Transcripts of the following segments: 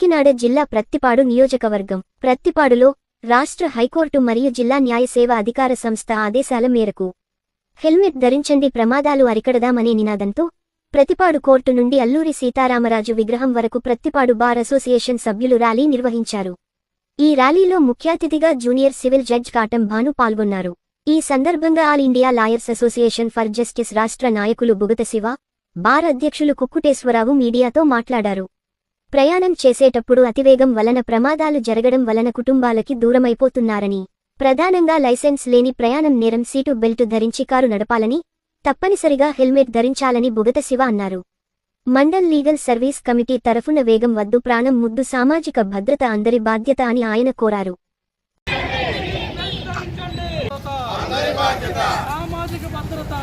కాకినాడ జిల్లా ప్రత్తిపాడు నియోజకవర్గం. ప్రత్తిపాడులో రాష్ట్ర హైకోర్టు మరియు జిల్లా న్యాయ సేవ అధికార సంస్థ ఆదేశాల మేరకు హెల్మెట్ ధరించండి ప్రమాదాలు అరికడదామనే నినాదంతో ప్రతిపాడు కోర్టు నుండి అల్లూరి సీతారామరాజు విగ్రహం వరకు ప్రత్తిపాడు బార్ అసోసియేషన్ సభ్యులు ర్యాలీ నిర్వహించారు. ఈ ర్యాలీలో ముఖ్యాతిథిగా junior civil judge Katam Bhanu పాల్గొన్నారు. ఈ సందర్భంగా all India lawyers association for justice రాష్ట్ర నాయకులు బుగత శివ బార్ అధ్యక్షులు కుక్కుటేశ్వరరావు మీడియాతో మాట్లాడారు. ప్రయాణం చేసేటప్పుడు అతివేగం వలన ప్రమాదాలు జరగడం వలన కుటుంబాలకి దూరమైపోతున్నారని ప్రధానంగా లైసెన్స్ లేని ప్రయాణం నేరం సీటు బెల్టు ధరించి కారు నడపాలని తప్పనిసరిగా హెల్మెట్ ధరించాలని బుగత శివ అన్నారు. మండల్ లీగల్ సర్వీస్ కమిటీ తరఫున వేగం వద్దు ప్రాణం ముద్దు సామాజిక భద్రత అందరి బాధ్యత అని ఆయన కోరారు. సామాజిక భద్రత.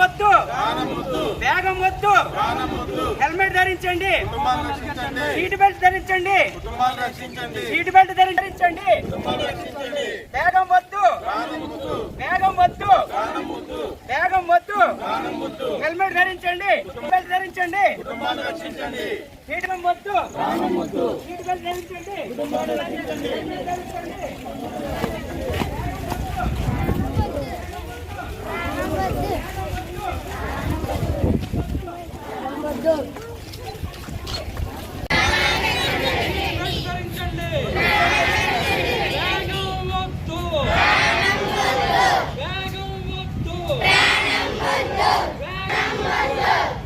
వద్దు వేగం వద్దు హెల్మెట్ ధరించండి. సీట్ బెల్ట్ ధరించండి. సీట్ బెల్ట్ ధరించండి. వేగం వద్దు వేగం వద్దు వేగం వద్దు హెల్మెట్ ధరించండి. బెల్ట్ ధరించండి. సీట్ బెల్ట్ వద్దు సీట్ బెల్ట్ ధరించండి వేగం వద్దు వేగం వద్దు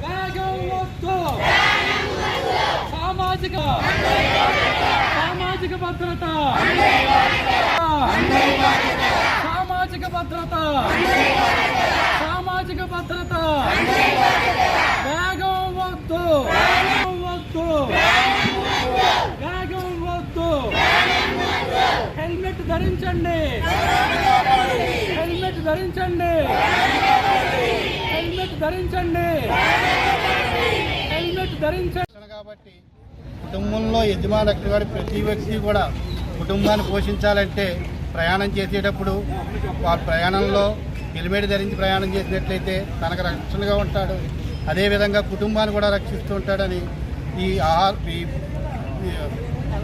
వేగం వద్దు సామాజిక సామాజిక భద్రత! సామాజిక భద్రత! సామాజిక భద్రత! వేగం వద్దు! వద్దు! వేగం వద్దు! హెల్మెట్ ధరించండి! హెల్మెట్ ధరించండి! హెల్మెట్ ధరించండి! హెల్మెట్ ధరించండి! కాబట్టి కుటుంబంలో యజమాని వాడి ప్రతి వ్యక్తి కూడా కుటుంబాన్ని పోషించాలంటే ప్రయాణం చేసేటప్పుడు వాళ్ళ ప్రయాణంలో హెల్మెట్ ధరించి ప్రయాణం చేసినట్లయితే తనకు రక్షణగా ఉంటాడు. అదేవిధంగా కుటుంబాన్ని కూడా రక్షిస్తూ ఉంటాడని ఈ ఆహార ఈ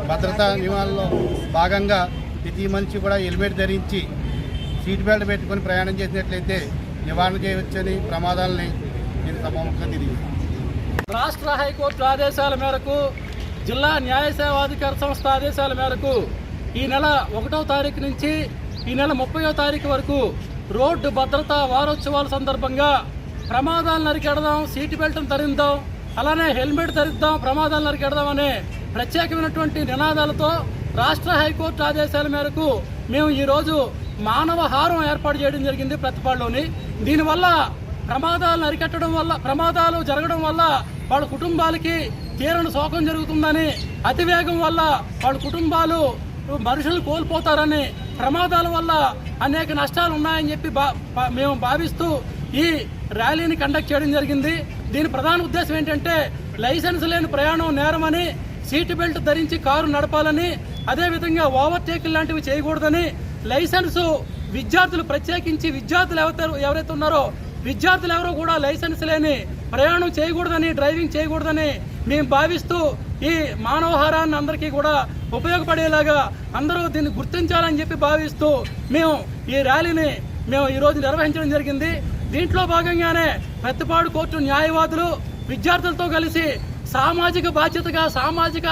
భద్రతా నియమాల్లో భాగంగా ప్రతి మనిషి కూడా హెల్మెట్ ధరించి సీట్ బెల్ట్ పెట్టుకొని ప్రయాణం చేసినట్లయితే నివారణ చేయవచ్చని ప్రమాదాలని నేను సభాముఖంగా తెలియజేస్తాను రాష్ట్ర హైకోర్టు ఆదేశాల మేరకు జిల్లా న్యాయ సేవాధికార సంస్థ ఆదేశాల మేరకు ఈ నెల ఒకటో తారీఖు నుంచి ఈ నెల ముప్పయో తారీఖు వరకు రోడ్డు భద్రతా వారోత్సవాల సందర్భంగా ప్రమాదాలు నరికెడదాం సీట్ బెల్ట్ ధరిద్దాం అలానే హెల్మెట్ ధరిద్దాం ప్రమాదాలు నరికెడదాం అనే ప్రత్యేకమైనటువంటి నినాదాలతో రాష్ట్ర హైకోర్టు ఆదేశాల మేరకు మేము ఈరోజు మానవ హారం ఏర్పాటు చేయడం జరిగింది ప్రతిపాడులోని. దీనివల్ల ప్రమాదాలను అరికట్టడం వల్ల ప్రమాదాలు జరగడం వల్ల వాళ్ళ కుటుంబాలకి తీరని శోకం జరుగుతుందని అతివేగం వల్ల వాళ్ళ కుటుంబాలు మనుషులు కోల్పోతారని ప్రమాదాల వల్ల అనేక నష్టాలు ఉన్నాయని చెప్పి బా మేము భావిస్తూ ఈ ర్యాలీని కండక్ట్ చేయడం జరిగింది. దీని ప్రధాన ఉద్దేశం ఏంటంటే లైసెన్స్ లేని ప్రయాణం నేరమని సీట్ బెల్ట్ ధరించి కారు నడపాలని అదేవిధంగా ఓవర్టేక్ లాంటివి చేయకూడదని లైసెన్సు విద్యార్థులు ప్రత్యేకించి విద్యార్థులు ఎవరైతే ఎవరైతే ఉన్నారో విద్యార్థులు ఎవరో కూడా లైసెన్స్ లేని ప్రయాణం చేయకూడదని డ్రైవింగ్ చేయకూడదని మేము భావిస్తూ ఈ మానవహారాన్ని అందరికీ కూడా ఉపయోగపడేలాగా అందరూ దీన్ని గుర్తించాలని చెప్పి భావిస్తూ మేము ఈ ర్యాలీని మేము ఈరోజు నిర్వహించడం జరిగింది. దీంట్లో భాగంగానే పెద్దపాడు కోర్టు న్యాయవాదులు విద్యార్థులతో కలిసి సామాజిక బాధ్యతగా సామాజిక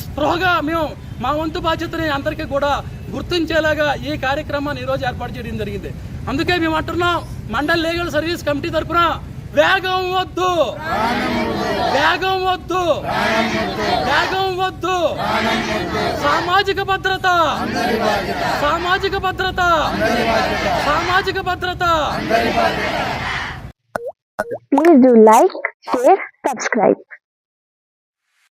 స్పృహగా మేము మా వంతు బాధ్యతని అందరికీ కూడా గుర్తించేలాగా ఈ కార్యక్రమాన్ని ఈరోజు ఏర్పాటు చేయడం జరిగింది. అందుకే మేము అంటున్నాం మండల్ లీగల్ సర్వీస్ కమిటీ తరఫున వేగం వద్దు. వేగం వద్దు. వేగం వద్దు. సామాజిక భద్రత. సామాజిక భద్రత. సామాజిక భద్రత. Please do like share subscribe